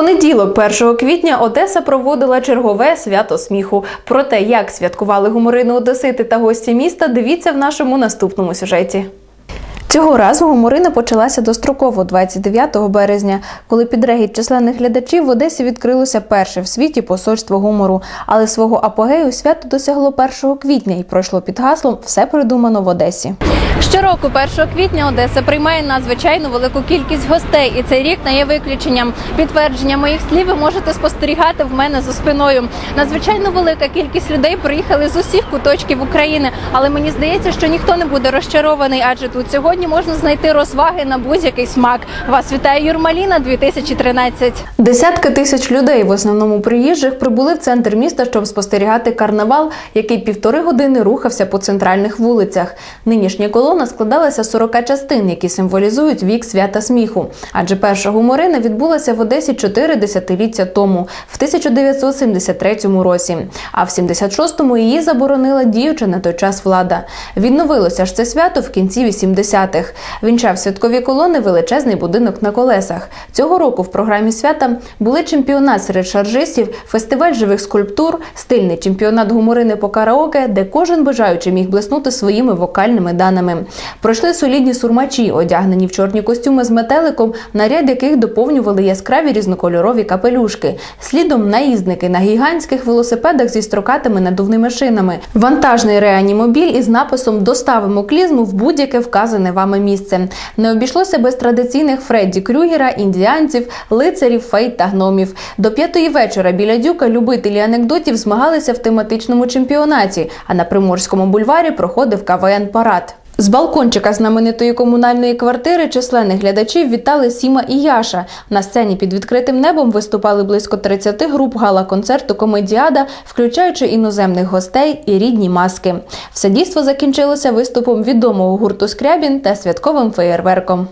понеділок, 1 квітня, Одеса проводила чергове свято сміху. Про те, як святкували гуморини Одесити та гості міста, дивіться в нашому наступному сюжеті. Цього разу гуморина почалася достроково 29 березня, коли під регіт численних глядачів в Одесі відкрилося перше в світі посольство гумору. Але свого апогею свято досягло 1 квітня і пройшло під гаслом Все придумано в Одесі. Щороку, 1 квітня, Одеса приймає надзвичайно велику кількість гостей, і цей рік не є виключенням. Підтвердження моїх слів ви можете спостерігати в мене за спиною. Надзвичайно велика кількість людей приїхали з усіх куточків України, але мені здається, що ніхто не буде розчарований, адже тут сьогодні можна знайти розваги на будь-який смак. Вас вітає Юрмаліна 2013. Десятки тисяч людей, в основному приїжджих, прибули в центр міста, щоб спостерігати карнавал, який півтори години рухався по центральних вулицях. Нинішня колона складалася з 40 частин, які символізують вік свята сміху. Адже перша гуморина відбулася в Одесі чотири десятиліття тому, в 1973 році. А в 76-му її заборонила діюча на той час влада. Відновилося ж це свято в кінці 80-х. Вінчав святкові колони величезний будинок на колесах. Цього року в програмі свята були чемпіонат серед шаржистів, фестиваль живих скульптур, стильний чемпіонат гуморини по караоке, де кожен бажаючий міг блиснути своїми вокальними даними. Пройшли солідні сурмачі, одягнені в чорні костюми з метеликом, наряд яких доповнювали яскраві різнокольорові капелюшки. Слідом наїздники на гігантських велосипедах зі строкатими надувними шинами. Вантажний реанімобіль із написом Доставимо клізму в будь-яке вказане вами місце. Не обійшлося без традиційних Фредді Крюгера, індіанців, лицарів, фейт та гномів. До п'ятої вечора біля дюка любителі анекдотів змагалися в тематичному чемпіонаті. А на Приморському бульварі проходив КВН парад. З балкончика знаменитої комунальної квартири численних глядачів вітали Сіма і Яша. На сцені під відкритим небом виступали близько 30 груп гала-концерту Комедіада, включаючи іноземних гостей і рідні маски. Все дійство закінчилося виступом відомого гурту Скрябін та святковим феєрверком.